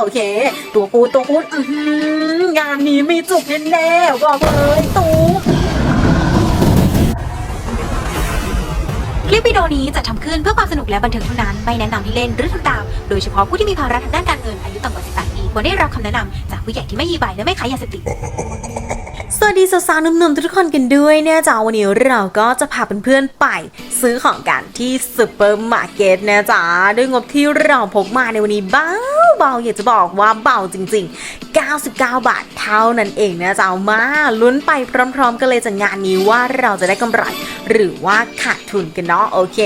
โอเค ตัวกูตัวกูอื้อหืองานนี้มีจุกแน่ๆบอกเลยตูคลิปวิดีโอนี้จะทำขึ้นเพื่อความสนุกและบันเทิงเท่านั้น ไม่แนะนำให้เล่นหรือทำตาม โดยเฉพาะผู้ที่มีภาระทางด้านการเงินอายุต่ำกว่า 18 ปีควรได้รับคำแนะนำจากผู้ใหญ่ที่ไม่มีใบและไม่ขายยาเสพติด สวัสดีสาวๆหนุ่มๆทุกคนกันด้วยเนี่ยจ้าวันนี้เราก็จะพาเพื่อนๆไป ซื้อของกันที่ซูเปอร์มาร์เก็ตนะจ๊ะด้วยงบที่เราพกมาในวันนี้เบาเบาอยากจะบอกว่าเบาจริง ๆ 99 บาทเท่านั้นเองนะจ๊ะมาลุ้นไปพร้อม ๆ กันเลยจากงานนี้ว่าเราจะได้กำไร หรือว่าขาดทุนกันเนาะโอเค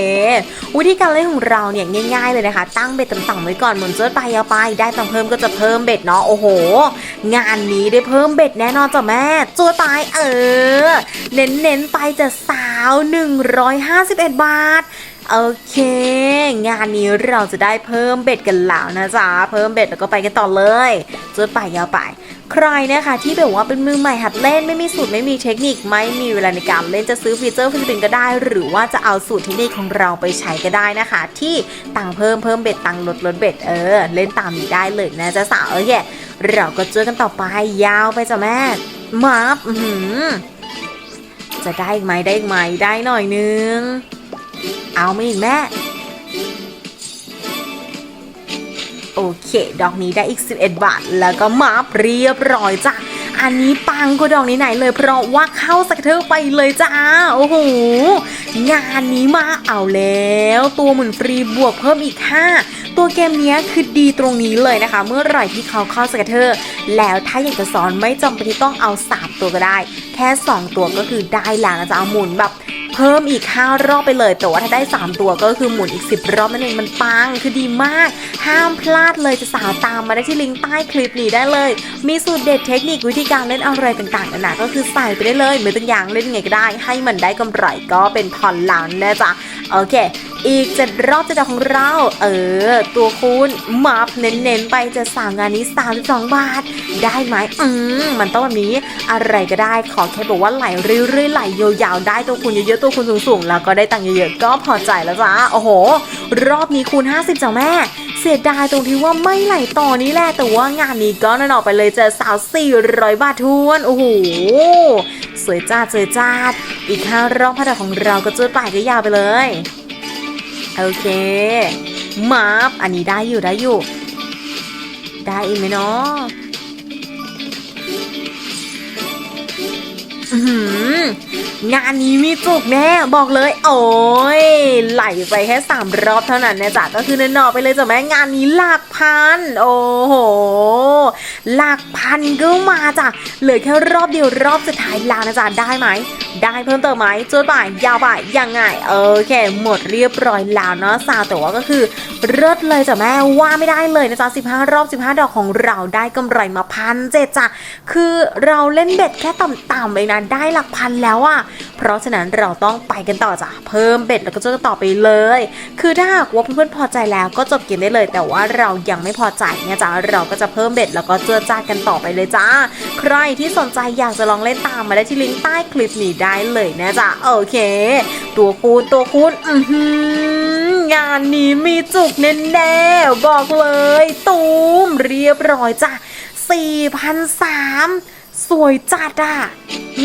วิธีการเล่นของเราเนี่ยง่าย ๆเลยนะคะ ตั้งเบ็ดต่ำๆไว้ก่อนหมุนเจ้าไปยาวไป ได้ตังเพิ่มก็จะเพิ่มเบ็ดเนาะโอ้โห งานนี้ได้เพิ่มเบ็ดแน่นอนจ้ะแม่จัวตายเออ เน้นๆไปจะสาว 151 บาท โอเค งานนี้เราจะได้เพิ่มเบ็ดกันแล้วนะจ๊ะ เพิ่มเบ็ดแล้วก็ไปกันต่อเลยจดไปยาวไป ใครนะคะที่แบบว่าเป็นมือใหม่หัดเล่นไม่มีสูตรไม่มีเทคนิคไม่มีเวลาในการเล่นจะซื้อฟีเจอร์ฟิลิปปินก็ได้ หรือว่าจะเอาสูตรเทคนิคของเราไปใช้ก็ได้นะคะ ที่ตังเพิ่มเพิ่มเบ็ดตังลดลดเบ็ดเออ เล่นตามนี้ได้เลยนะจ๊ะสาวโอเคเราก็เจอกันต่อไปยาวไปจ้ะแม่ มาบจะได้อีกไหมได้อีกไหมได้หน่อยนึง เอาไม่อีกแม่ โอเค ดอกนี้ได้อีก 11 บาท แล้วก็มาบเรียบร้อยจ้ะ อันนี้ปังกว่าดอกไหนเลย เพราะว่าเข้าสกเทอร์ไปเลยจ้า โอ้โห งานนี้มาเอาแล้ว ตัวหมุนฟรีบวกเพิ่มอีก 5 ตัวเกมนี้คือดีตรงนี้เลยนะคะ เมื่อไหร่ที่เขาเข้าสกเทอร์ แล้วถ้าอยากจะสอนไม่จำเป็นที่ต้องเอา 3 ตัวก็ได้ แค่ 2 ตัวก็คือได้แล้วนะจ๊ะเอาหมุนแบบ เพิ่มอีก 5 รอบไปเลย แต่ว่าถ้าได้ 3 ตัวก็คือหมุนอีก 10 รอบนั่นเองมันปัง คือดีมาก ห้ามพลาดเลยจะสาวตามมาได้ที่ลิงก์ใต้คลิปนี้ได้เลย มีสูตรเด็ดเทคนิควิธีการเล่นอะไรต่างๆนานาก็คือใส่ไปได้เลยเหมือนต้องอย่างเล่นไงก็ได้ ให้มันได้กำไรก็เป็นพรหลังนะจ๊ะโอเค อีกเจ็ดรอบจะดอกของเรา เออ ตัวคูณมาบเน้นๆ ไปจะสามงานนี้ 32 บาท ได้ไหมอืมมันต้องแบบนี้ อะไรก็ได้ขอแค่บอกว่าไหลเรื่อยๆไหลยาวๆได้ตัวคูณเยอะๆตัวคูณสูงๆ แล้วก็ได้ตังค์เยอะๆ ก็พอใจแล้วจ้าโอ้โห รอบนี้คูณ 50จ้ะแม่เสียดายตรงที่ว่าไม่ไหลต่อนี้แหละแต่ว่างานนี้ก็นั่นออกไปเลยเจอสาว 400 บาททวนโอ้โหสวยจ้าสวยจ้าอีกห้ารอบพระดาของเราก็จุดป่ายก็ยาวไปเลย โอเคมาบอันนี้ได้อยู่ได้อยู่ ได้อีกไหมเนาะอื้อหือ งานนี้มีจุกแน่บอกเลย โอ้ยไหลไปแค่สามรอบเท่านั้นนะจ๊ะก็คือเนนอไปเลยจ้ะแม่งานนี้หลักพัน โอ้โหหลักพันก็มาจ้ะเหลือแค่รอบเดียวรอบสุดท้ายแล้วนะจ๊ะได้ไหมได้เพิ่มเติมไหมจุดบ่ายยาวบ่ายยังไงโอเคหมดเรียบร้อยแล้วเนาะสาแต่ว่าก็คือเลิศเลยจ้ะแม่ว่าไม่ได้เลยนะจ๊ะ15 รอบ 15 ดอกของเราได้กำไรมาพันเจ็ดจ้ะคือเราเล่นเบ็ดแค่ต่ำๆเองนะได้หลักพันแล้วอะเพราะฉะนั้นเราต้องไปกันต่อจ้ะเพิ่มเบ็ดแล้วก็จะต่อไปเลย คือถ้าหากว่าเพื่อนๆพอใจแล้วก็จบเกมได้เลย แต่ว่าเรายังไม่พอใจเนี่ยจ้ะเราก็จะเพิ่มเบ็ดแล้วก็เจือจ้ากันต่อไปเลยจ้า ใครที่สนใจอยากจะลองเล่นตามมาได้ที่ลิงก์ใต้คลิปนี้ได้เลยนะจ๊ะโอเค ตัวคูณตัวคูณอือหืองานนี้มีจุกแน่ๆบอกเลย ตูมเรียบร้อยจ้ะ4,003 สวยจัดอะ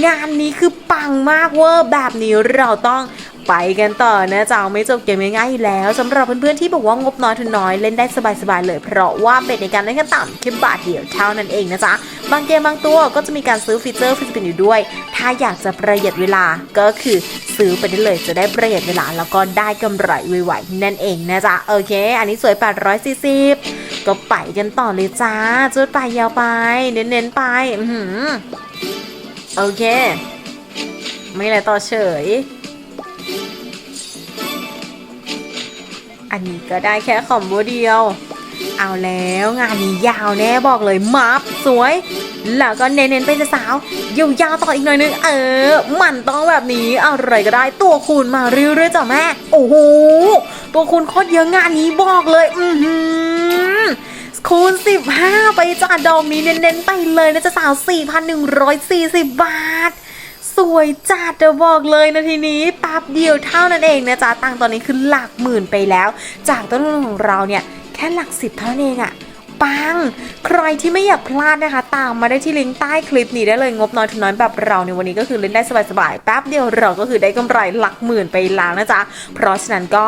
งานนี้คือปังมากเวอร์แบบนี้เราต้องไปกันต่อนะจ๊ะไม่จบเกมง่ายๆแล้วสำหรับเพื่อนๆที่บอกว่างบน้อยทุนน้อยเล่นได้สบายๆเลย เพราะว่าเบ็ดในการเล่นกันต่ำแค่บาทเดียวเท่านั้นเองนะจ๊ะบางเกมบางตัวก็จะมีการซื้อฟีเจอร์ฟิลิปปินส์อยู่ด้วย ถ้าอยากจะประหยัดเวลาก็คือซื้อไปได้เลยจะได้ประหยัดเวลาแล้วก็ได้กำไรไวๆนั่นเองนะจ๊ะโอเค อันนี้สวย 840 ก็ไปกันต่อเลยจ้าจุดไปยาวไป เน้นๆไป อือหือโอเค ไม่อะไรต่อเฉย อันนี้ก็ได้แค่คอมโบเดียว เอาแล้วงานนี้ยาวแน่บอกเลยมับสวย แล้วก็เน้นๆเป็นสาวยาวๆต่ออีกหน่อยนึง เออ มันต้องแบบนี้อะไรก็ได้ตัวคูณมาเรื่อยๆจ้ะแม่ โอ้โห ตัวคูณโคตรเยอะงานนี้บอกเลย อือหือ คูณ 15 ไปจ้าดอกนี้เน้นๆไปเลยนะจ๊ะสาว 4,140 บาท สวยจัดจะบอกเลยนะทีนี้แป๊บเดียวเท่านั้นเองนะจ๊ะตังตอนนี้คือหลักหมื่นไปแล้ว จากต้นทุนของเราเนี่ย แค่หลักสิบเท่านั้นเองอะ ปัง ใครที่ไม่อยากพลาดนะคะ ตามมาได้ที่ลิงก์ใต้คลิปนี้ได้เลยงบน้อยทุนน้อยแบบเราในวันนี้ก็คือเล่นได้สบายๆแป๊บเดียวเราก็คือได้กำไรหลักหมื่นไปแล้วนะจ๊ะ เพราะฉะนั้นก็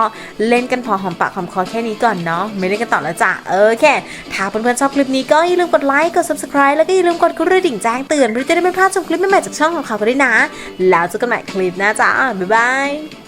เล่นกันพอหอมปากหอมคอแค่นี้ก่อนเนาะไม่เล่นกันต่อแล้วจ้ะโอเคถ้าเพื่อนๆชอบคลิปนี้ก็อย่าลืมกดไลค์กด subscribe แล้วก็อย่าลืมกดกระดิ่งแจ้งเตือนเพื่อจะได้ไม่พลาดชมคลิปใหม่ๆจากช่องของเขาก็ด้วยนะ แล้วเจอกันใหม่คลิปหน้าจ้าบ๊ายบาย